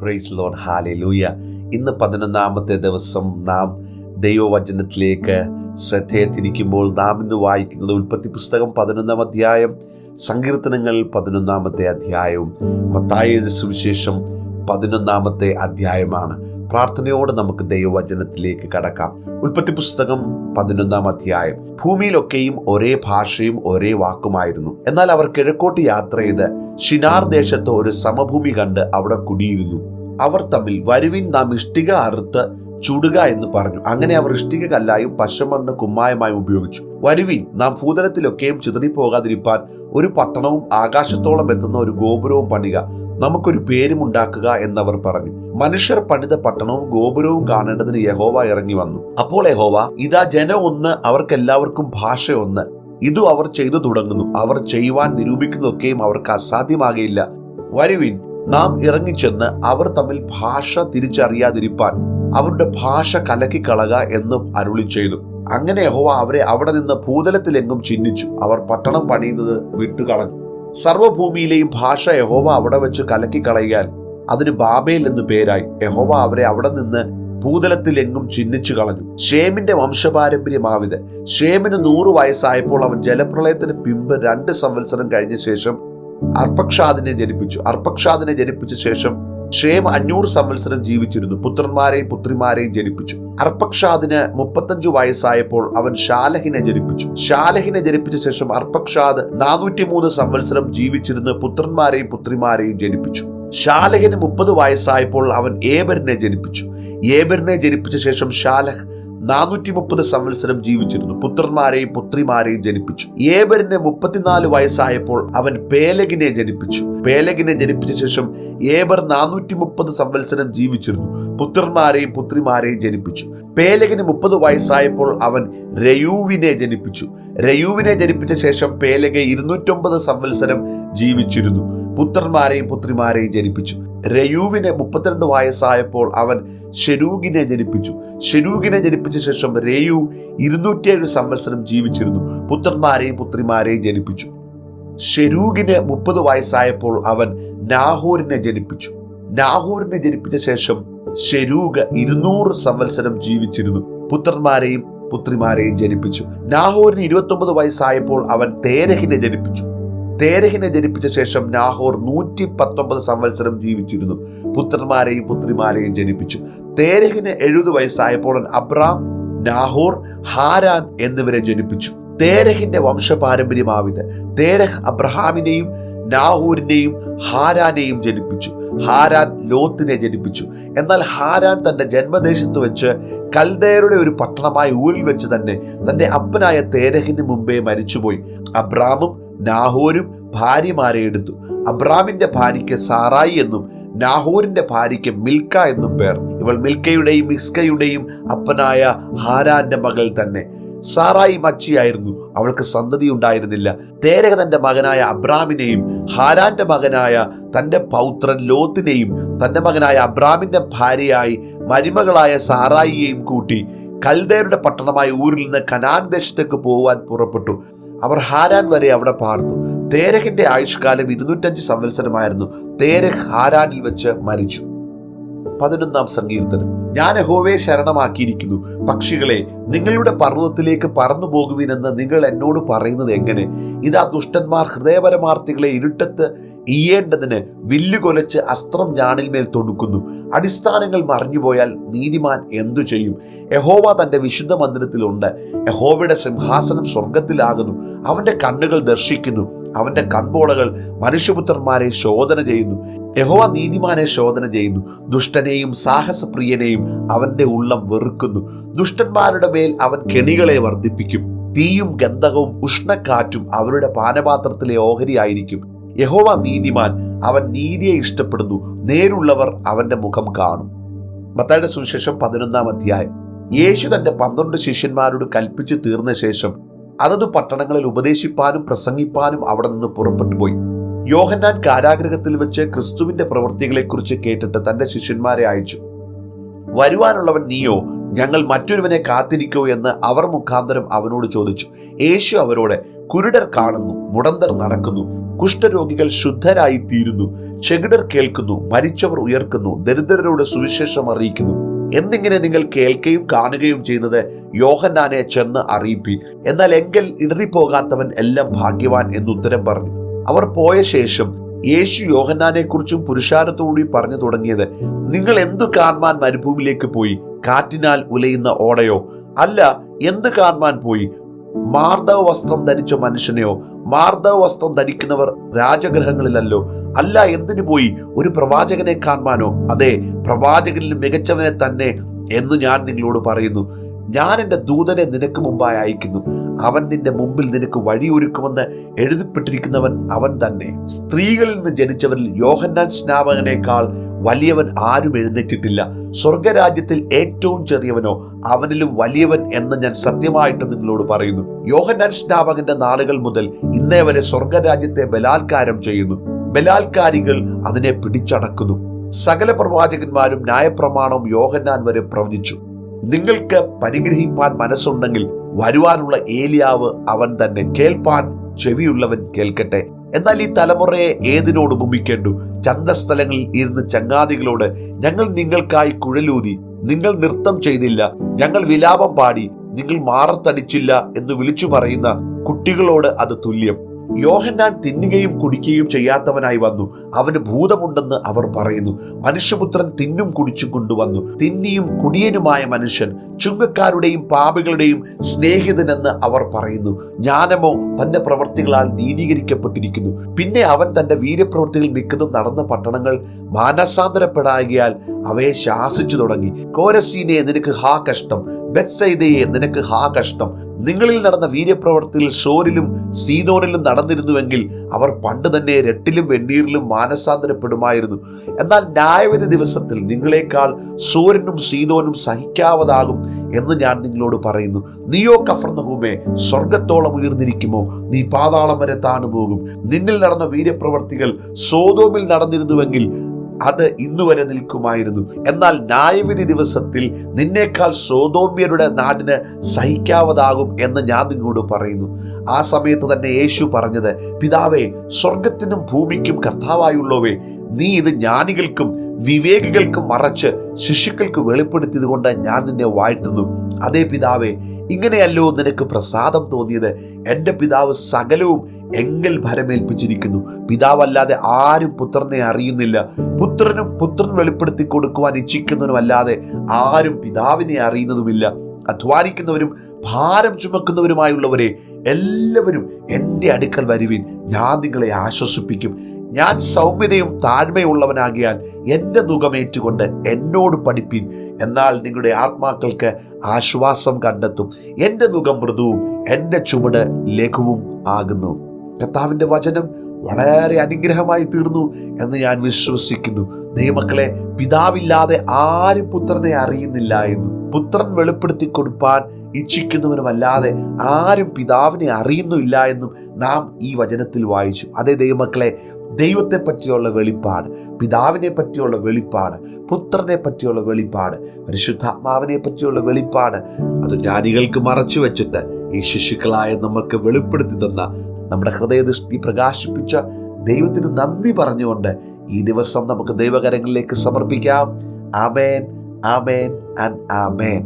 Price load ലൂയ ഇന്ന് പതിനൊന്നാമത്തെ ദിവസം നാം ദൈവവചനത്തിലേക്ക് ശ്രദ്ധയെ തിരിക്കുമ്പോൾ നാം ഇന്ന് വായിക്കുന്നത് ഉൽപ്പത്തി പുസ്തകം പതിനൊന്നാം അധ്യായം സങ്കീർത്തനങ്ങൾ പതിനൊന്നാമത്തെ അധ്യായവും മത്തായ സുവിശേഷം പതിനൊന്നാമത്തെ അധ്യായമാണ്. പ്രാർത്ഥനയോടെ നമുക്ക് ദൈവവചനത്തിലേക്ക് കടക്കാം. ഉൽപ്പത്തി പുസ്തകം പതിനൊന്നാം അധ്യായം. ഭൂമിയിലൊക്കെയും ഒരേ ഭാഷയും ഒരേ വാക്കുമായിരുന്നു. എന്നാൽ അവർ കിഴക്കോട്ട് യാത്ര ചെയ്ത് ഷിനാർ ദേശത്ത് ഒരു സമഭൂമി കണ്ട് അവിടെ കുടിയിരുന്നു. അവർ തമ്മിൽ വരുവിൻ നാം ഇഷ്ടിക അറുത്ത് ചുടുക എന്ന് പറഞ്ഞു. അങ്ങനെ അവർ ഇഷ്ടിക കല്ലായും പശമണ്ണ് കുമ്മായമായും ഉപയോഗിച്ചു. വരുവിൻ നാം ഭൂതലത്തിലൊക്കെയും ചിതറിപ്പോകാതിരിപ്പാൻ ഒരു പട്ടണവും ആകാശത്തോളം എത്തുന്ന ഒരു ഗോപുരവും പണിക നമുക്കൊരു പേരുമുണ്ടാക്കുക എന്നവർ പറഞ്ഞു. മനുഷ്യർ പണിത പട്ടണവും ഗോപുരവും കാണേണ്ടതിന് യഹോവ ഇറങ്ങി വന്നു. അപ്പോൾ യഹോവ ഇതാ ജനം ഒന്ന് അവർക്കെല്ലാവർക്കും ഭാഷ ഒന്ന്. ഇതു അവർ ചെയ്തു തുടങ്ങുന്നു. അവർ ചെയ്യുവാൻ നിരൂപിക്കുന്നതൊക്കെയും അവർക്ക് അസാധ്യമാകയില്ല. വരുവിൻ നാം ഇറങ്ങിച്ചെന്ന് അവർ തമ്മിൽ ഭാഷ തിരിച്ചറിയാതിരിപ്പാൻ അവരുടെ ഭാഷ കലക്കിക്കളക എന്ന് അരുളി ചെയ്തു. അങ്ങനെ യഹോവ അവരെ അവിടെ നിന്ന് ഭൂതലത്തിലെങ്ങും ചിഹ്നിച്ചു അവർ പട്ടണം പണിയുന്നത് വിട്ടുകളഞ്ഞു. സർവഭൂമിയിലെയും ഭാഷ യഹോവ അവിടെ വെച്ച് കലക്കിക്കളയാൽ അതിന് ബാബേൽ എന്ന് പേരായി. യഹോവ അവരെ അവിടെ നിന്ന് ഭൂതലത്തിലെങ്ങും ചിഹ്നിച്ചു കളഞ്ഞു. ഷേമിന്റെ വംശപാരമ്പര്യമാവിത്. ഷേമിന് നൂറ് വയസ്സായപ്പോൾ അവൻ ജലപ്രളയത്തിന് പിമ്പ് രണ്ട് സംവത്സരം കഴിഞ്ഞ ശേഷം അർപ്പക്ഷാദിനെ ജനിപ്പിച്ചു. അർപ്പക്ഷാദിനെ ജനിപ്പിച്ച ശേഷം ഷേം അഞ്ഞൂറ് സംവത്സരം ജീവിച്ചിരുന്നു. പുത്രന്മാരെയും പുത്രിമാരെയും ജനിപ്പിച്ചു. അർപ്പക്ഷാദിന് മുപ്പത്തഞ്ചു വയസ്സായപ്പോൾ അവൻ ശാലഹിനെ ജനിപ്പിച്ചു. ശാലഹിനെ ജനിപ്പിച്ച ശേഷം അർപ്പക്ഷാദ് നാനൂറ്റി മൂന്ന് സംവത്സരം ജീവിച്ചിരുന്ന് പുത്രന്മാരെയും പുത്രിമാരെയും ജനിപ്പിച്ചു. ഷാലഹിന് മുപ്പത് വയസ്സായപ്പോൾ അവൻ ഏബരിനെ ജനിപ്പിച്ചു. ഏബരിനെ ജനിപ്പിച്ച ശേഷം ഷാലഹ് നാനൂറ്റി മുപ്പത് സംവത്സരം ജീവിച്ചിരുന്നു. പുത്രന്മാരെയും പുത്രിമാരെയും ജനിപ്പിച്ചു. ഏബരിന് മുപ്പത്തിനാല് വയസ്സായപ്പോൾ അവൻ പേലഗിനെ ജനിപ്പിച്ചു. പേലഗിനെ ജനിപ്പിച്ച ശേഷം ഏബർ നാനൂറ്റി മുപ്പത് സംവത്സരം ജീവിച്ചിരുന്നു. പുത്രന്മാരെയും പുത്രിമാരെയും ജനിപ്പിച്ചു. പേലഗിന് മുപ്പത് വയസ്സായപ്പോൾ അവൻ രയൂവിനെ ജനിപ്പിച്ചു. രയൂവിനെ ജനിപ്പിച്ച ശേഷം പേലഗ ഇരുന്നൂറ്റൊമ്പത് സംവത്സരം ജീവിച്ചിരുന്നു. പുത്രന്മാരെയും പുത്രിമാരെയും ജനിപ്പിച്ചു. രയൂവിന് മുപ്പത്തിരണ്ട് വയസ്സായപ്പോൾ അവൻ ഷെരൂഗിനെ ജനിപ്പിച്ചു. ഷെരൂഗിനെ ജനിപ്പിച്ച ശേഷം രേയു ഇരുന്നൂറ്റിയേഴ് സംവത്സരം ജീവിച്ചിരുന്നു. പുത്രന്മാരെയും പുത്രിമാരെയും ജനിപ്പിച്ചു. ഷെരൂഗിന് മുപ്പത് വയസ്സായപ്പോൾ അവൻ നാഹോരിനെ ജനിപ്പിച്ചു. നാഹോരിനെ ജനിപ്പിച്ച ശേഷം ഷെരൂഗ് ഇരുന്നൂറ് സംവത്സരം ജീവിച്ചിരുന്നു. പുത്രന്മാരെയും പുത്രിമാരെയും ജനിപ്പിച്ചു. നാഹോരിന് ഇരുപത്തൊമ്പത് വയസ്സായപ്പോൾ അവൻ തേരഹിനെ ജനിപ്പിച്ചു. തേരഹിനെ ജനിപ്പിച്ച ശേഷം നാഹോർ നൂറ്റി പത്തൊമ്പത് സംവത്സരം ജീവിച്ചിരുന്നു. പുത്രന്മാരെയും പുത്രിമാരെയും ജനിപ്പിച്ചു. തേരഹിന് എഴുപത് വയസ്സായപ്പോൾ അബ്രാം നാഹോർ ഹാരാൻ എന്നിവരെ ജനിപ്പിച്ചു. തേരഹിന്റെ വംശപാരമ്പര്യമാവിത്. തേരഹ് അബ്രഹാമിനെയും നാഹൂരിനെയും ഹാരാനെയും ജനിപ്പിച്ചു. ഹാരാൻ ലോത്തിനെ ജനിപ്പിച്ചു. എന്നാൽ ഹാരാൻ തന്റെ ജന്മദേശത്ത് വെച്ച് കൽദയരുടെ ഒരു പട്ടണമായ ഊരിൽ വെച്ച് തന്നെ തന്റെ അപ്പനായ തേരഹിന് മുമ്പേ മരിച്ചുപോയി. അബ്രാമും നാഹോരും ഭാര്യമാരെ എടുത്തു. അബ്രാമിന്റെ ഭാര്യയ്ക്ക് സാറായി എന്നും നാഹോരിന്റെ ഭാര്യയ്ക്ക് മിൽക്ക എന്നും പേർ. ഇവൾ മിൽക്കയുടെയും മിസ്കയുടെയും അപ്പനായ ഹാരാന്റെ മകൾ തന്നെ. സാറായി മച്ചിയായിരുന്നു. അവൾക്ക് സന്തതി ഉണ്ടായിരുന്നില്ല. തേരക തന്റെ മകനായ അബ്രാമിനെയും ഹാരാന്റെ മകനായ തന്റെ പൗത്രൻ ലോത്തിനെയും തന്റെ മകനായ അബ്രാമിന്റെ ഭാര്യയായി മരുമകളായ സാറായിയെയും കൂട്ടി കൽദേരുടെ പട്ടണമായ ഊരിൽ നിന്ന് കനാൻ ദേശത്തേക്ക് പോകുവാൻ പുറപ്പെട്ടു. അവർ ഹാരാൻ വരെ അവിടെ പാർത്തു. തേരഹിന്റെ ആയുഷ്കാലം ഇരുന്നൂറ്റഞ്ച് സംവത്സരമായിരുന്നു. തേരഹ് ഹാരാനിൽ വെച്ച് മരിച്ചു. പതിനൊന്നാം സങ്കീർത്തനം. ഞാൻ യഹോവയെ ശരണമാക്കിയിരിക്കുന്നു. പക്ഷികളെ നിങ്ങളുടെ പർവതത്തിലേക്ക് പറന്നു പോകുവിനെന്ന് നിങ്ങൾ എന്നോട് പറയുന്നത് എങ്ങനെ? ഇതാ ദുഷ്ടന്മാർ ഹൃദയപരമാർത്ഥികളെ ഇരുട്ടത്ത് ഈയേണ്ടതിന് വില്ലുകൊലച്ച് അസ്ത്രം ഞാണിൽമേൽ തൊടുക്കുന്നു. അടിസ്ഥാനങ്ങൾ മറിഞ്ഞുപോയാൽ നീതിമാൻ എന്തു ചെയ്യും? യഹോവ തന്റെ വിശുദ്ധ മന്ദിരത്തിലുണ്ട്. യഹോവയുടെ സിംഹാസനം സ്വർഗത്തിലാകുന്നു അവന്റെ കണ്ണുകൾ ദർശിക്കുന്നു. അവന്റെ കൺപോളകൾ മനുഷ്യപുത്രന്മാരെ ശോധന ചെയ്യുന്നു. യഹോവ നീതിമാനെ ശോധന ചെയ്യുന്നു. ദുഷ്ടനെയും സാഹസപ്രിയനെയും അവന്റെ ഉള്ളം വെറുക്കുന്നു. ദുഷ്ടന്മാരുടെ മേൽ അവൻ കെണികളെ വർദ്ധിപ്പിക്കും. തീയും ഗന്ധകവും ഉഷ്ണക്കാറ്റും അവരുടെ പാനപാത്രത്തിലെ ഓഹരിയായിരിക്കും യഹോവ നീതിമാൻ അവൻ നീതിയെ ഇഷ്ടപ്പെടുന്നു. നേരുള്ളവർ അവന്റെ മുഖം കാണും. മത്തായുടെ സുവിശേഷം പതിനൊന്നാം അധ്യായം. യേശു തന്റെ പന്ത്രണ്ട് ശിഷ്യന്മാരോട് കൽപ്പിച്ചു തീർന്ന ശേഷം അതത് പട്ടണങ്ങളിൽ ഉപദേശിപ്പാനും പ്രസംഗിപ്പാനും അവിടെ നിന്ന് പുറപ്പെട്ടു പോയി. യോഹന്നാൻ കാരാഗ്രഹത്തിൽ വെച്ച് ക്രിസ്തുവിന്റെ പ്രവൃത്തികളെക്കുറിച്ച് കേട്ടിട്ട് തന്റെ ശിഷ്യന്മാരെ അയച്ചു. വരുവാനുള്ളവൻ നീയോ ഞങ്ങൾ മറ്റൊരുവനെ കാത്തിരിക്കോ എന്ന് അവർ മുഖാന്തരം അവനോട് ചോദിച്ചു. യേശു അവരോട് കുരുടർ കാണുന്നു മുടന്തർ നടക്കുന്നു. കുഷ്ഠരോഗികൾ ശുദ്ധരായി തീരുന്നു ചെകിടർ കേൾക്കുന്നു മരിച്ചവർ ഉയർക്കുന്നു. ദരിദ്രരോട് സുവിശേഷം അറിയിക്കുന്നു. എന്നിങ്ങനെ നിങ്ങൾ കേൾക്കുകയും കാണുകയും ചെയ്യുന്നത് യോഹന്നാനെ ചെന്ന് അറിയിപ്പീൻ എന്നാൽ എങ്കിൽ ഇടറിപ്പോകാത്തവൻ എല്ലാം ഭാഗ്യവാൻ എന്ന് ഉത്തരം പറഞ്ഞു. അവർ പോയ ശേഷം യേശു യോഹന്നാനെ കുറിച്ചും പുരുഷാരത്തോടുകൂടി പറഞ്ഞു തുടങ്ങിയത് നിങ്ങൾ എന്തു കാണുവാൻ മരുഭൂമിയിലേക്ക് പോയി? കാറ്റിനാൽ ഉലയുന്ന ഓടയോ? അല്ല എന്ത് കാണുവാൻ പോയി? മാർദ്ദവ വസ്ത്രം ധരിച്ച മനുഷ്യനെയോ മാർദ്ദവ വസ്ത്രം ധരിക്കുന്നവർ രാജഗ്രഹങ്ങളിലല്ലോ അല്ല എന്തിനു പോയി? ഒരു പ്രവാചകനെ കാണുവാനോ? അതെ പ്രവാചകനിൽ മികച്ചവനെ തന്നെ എന്ന് ഞാൻ നിങ്ങളോട് പറയുന്നു. ഞാൻ എന്റെ ദൂതനെ നിനക്ക് മുമ്പായി അയക്കുന്നു. അവൻ നിന്റെ മുമ്പിൽ നിനക്ക് വഴിയൊരുക്കുമെന്ന് എഴുതിപ്പെട്ടിരിക്കുന്നവൻ അവൻ തന്നെ. സ്ത്രീകളിൽ നിന്ന് ജനിച്ചവരിൽ യോഹന്നാൻ സ്നാപകനേക്കാൾ വലിയവൻ ആരും എഴുന്നേറ്റിട്ടില്ല. സ്വർഗരാജ്യത്തിൽ ഏറ്റവും ചെറിയവനോ അവനിലും വലിയവൻ എന്ന് ഞാൻ സത്യമായിട്ട് നിങ്ങളോട് പറയുന്നു. യോഹന്നാൻ സ്നാപകന്റെ നാളുകൾ മുതൽ ഇന്നേ വരെ സ്വർഗരാജ്യത്തെ ബലാത്കാരം ചെയ്യുന്നു. ബലാത്കാരികൾ അതിനെ പിടിച്ചടക്കുന്നു. സകല പ്രവാചകന്മാരും ന്യായപ്രമാണവും യോഹന്നാൻ വരെ പ്രവചിച്ചു. നിങ്ങൾക്ക് പരിഗ്രഹിപ്പാൻ മനസ്സുണ്ടെങ്കിൽ വരുവാനുള്ള ഏലിയാവ് അവൻ തന്നെ. കേൾപ്പാൻ ചെവിയുള്ളവൻ കേൾക്കട്ടെ. എന്നാൽ ഈ തലമുറയെ ഏതിനോട് ഉപമിക്കേണ്ടു? ചന്തസ്ഥലങ്ങളിൽ ഇരുന്ന് ചങ്ങാതികളോട് ഞങ്ങൾ നിങ്ങൾക്കായി കുഴലൂതി നിങ്ങൾ നൃത്തം ചെയ്തില്ല ഞങ്ങൾ വിലാപം പാടി നിങ്ങൾ മാറത്തടിച്ചില്ല എന്ന് വിളിച്ചു പറയുന്ന കുട്ടികളോട് അത് തുല്യം. യോഹന്നാൻ തിന്നുകയും കുടിക്കുകയും ചെയ്യാത്തവനായി വന്നു. അവന് ഭൂതമുണ്ടെന്ന് അവർ പറയുന്നു. മനുഷ്യപുത്രൻ തിന്നും കുടിച്ചും കൊണ്ടുവന്നു. തിന്നിയും കുടിയനുമായ മനുഷ്യൻ ചുങ്കക്കാരുടെയും പാപികളുടെയും സ്നേഹിതനെന്ന് അവർ പറയുന്നു. ജ്ഞാനമോ തന്റെ പ്രവർത്തികളാൽ നീതീകരിക്കപ്പെട്ടിരിക്കുന്നു. പിന്നെ അവൻ തന്റെ വീര്യപ്രവൃത്തികൾ മിക്കതും നടന്ന പട്ടണങ്ങൾ മാനസാന്തരപ്പെടാകിയാൽ അവയെ ശാസിച്ചു തുടങ്ങി. കോരസീനെ നിനക്ക് ഹാ കഷ്ടം. ബെത്സൈദയെ നിനക്ക് ഹാ കഷ്ടം. നിങ്ങളിൽ നടന്ന വീര്യപ്രവർത്തിയിൽ ഷോരിലും സീനോനിലും നടന്നിരുന്നുവെങ്കിൽ അവർ പണ്ട് തന്നെ രട്ടിലും വെണ്ണീരിലും മാനസാന്തരപ്പെടുമായിരുന്നു. എന്നാൽ ന്യായവിധി ദിവസത്തിൽ നിങ്ങളെക്കാൾ സൂര്യനും സീനോനും സഹിക്കാവതാകും എന്ന് ഞാൻ നിങ്ങളോട് പറയുന്നു. നീയോ കഫർന്നഹൂമേ സ്വർഗത്തോളം ഉയർന്നിരിക്കുമോ? നീ പാതാളം വരെ താണു പോകും. നിന്നിൽ നടന്ന വീര്യപ്രവർത്തികൾ സോതോമിൽ നടന്നിരുന്നുവെങ്കിൽ അത് ഇന്നുവരെ നിൽക്കുമായിരുന്നു. എന്നാൽ ന്യായവിധി ദിവസത്തിൽ നിന്നേക്കാൾ സോതോമ്യരുടെ നാടിന് സഹിക്കാവതാകും എന്ന് ഞാൻ നിങ്ങളോട് പറയുന്നു. ആ സമയത്ത് തന്നെ യേശു പറഞ്ഞത് പിതാവേ സ്വർഗത്തിനും ഭൂമിക്കും കർത്താവായുള്ളവേ നീ ഇത് ജ്ഞാനികൾക്കും വിവേകികൾക്കും മറച്ച് ശിശുക്കൾക്ക് വെളിപ്പെടുത്തിയത് കൊണ്ട് ഞാൻ നിന്നെ വാഴ്ത്തുന്നു. അതേ പിതാവേ ഇങ്ങനെയല്ലോ നിനക്ക് പ്രസാദം തോന്നിയത്. എന്റെ പിതാവ് സകലവും എങ്കിൽ ഭരമേൽപ്പിച്ചിരിക്കുന്നു. പിതാവല്ലാതെ ആരും പുത്രനെ അറിയുന്നില്ല. പുത്രനും പുത്രൻ വെളിപ്പെടുത്തി കൊടുക്കുവാൻ ഇച്ഛിക്കുന്നവനുമല്ലാതെ ആരും പിതാവിനെ അറിയുന്നതുമില്ല. അധ്വാനിക്കുന്നവരും ഭാരം ചുമക്കുന്നവരുമായുള്ളവരെ എല്ലാവരും എന്റെ അടുക്കൽ വരുവിൻ. ഞാൻ നിങ്ങളെ ആശ്വസിപ്പിക്കും. ഞാൻ സൗമ്യതയും താഴ്മയുള്ളവനാകിയാൽ എന്റെ നുഖമേറ്റുകൊണ്ട് എന്നോട് പഠിപ്പിൻ. എന്നാൽ നിങ്ങളുടെ ആത്മാക്കൾക്ക് ആശ്വാസം കണ്ടെത്തും. എന്റെ നുഖം മൃദുവും എന്റെ ചുമട് ലഘുവും ആകുന്നു. കർത്താവിന്റെ വചനം വളരെ അനുഗ്രഹമായി തീർന്നു എന്ന് ഞാൻ വിശ്വസിക്കുന്നു. ദൈവമക്കളെ പിതാവില്ലാതെ ആരും പുത്രനെ അറിയുന്നില്ല എന്ന്. പുത്രൻ വെളിപ്പെടുത്തി കൊടുപ്പാൻ ഇച്ഛിക്കുന്നവനുമല്ലാതെ ആരും പിതാവിനെ അറിയുന്നില്ല എന്നും നാം ഈ വചനത്തിൽ വായിച്ചു. അതേ ദൈവമക്കളെ ദൈവത്തെ പറ്റിയുള്ള വെളിപ്പാട് പിതാവിനെ പറ്റിയുള്ള വെളിപ്പാട് പുത്രനെ പറ്റിയുള്ള വെളിപ്പാട് പരിശുദ്ധാത്മാവിനെ പറ്റിയുള്ള വെളിപ്പാട് അത് ജ്ഞാനികൾക്ക് മറച്ചു വെച്ചിട്ട് ഈ ശിശുക്കളായ നമുക്ക് വെളിപ്പെടുത്തി തന്ന നമ്മുടെ ഹൃദയദൃഷ്ടി പ്രകാശിപ്പിച്ച ദൈവത്തിന് നന്ദി പറഞ്ഞുകൊണ്ട് ഈ ദിവസം നമുക്ക് ദൈവകരങ്ങളിലേക്ക് സമർപ്പിക്കാം. Amen amen and amen.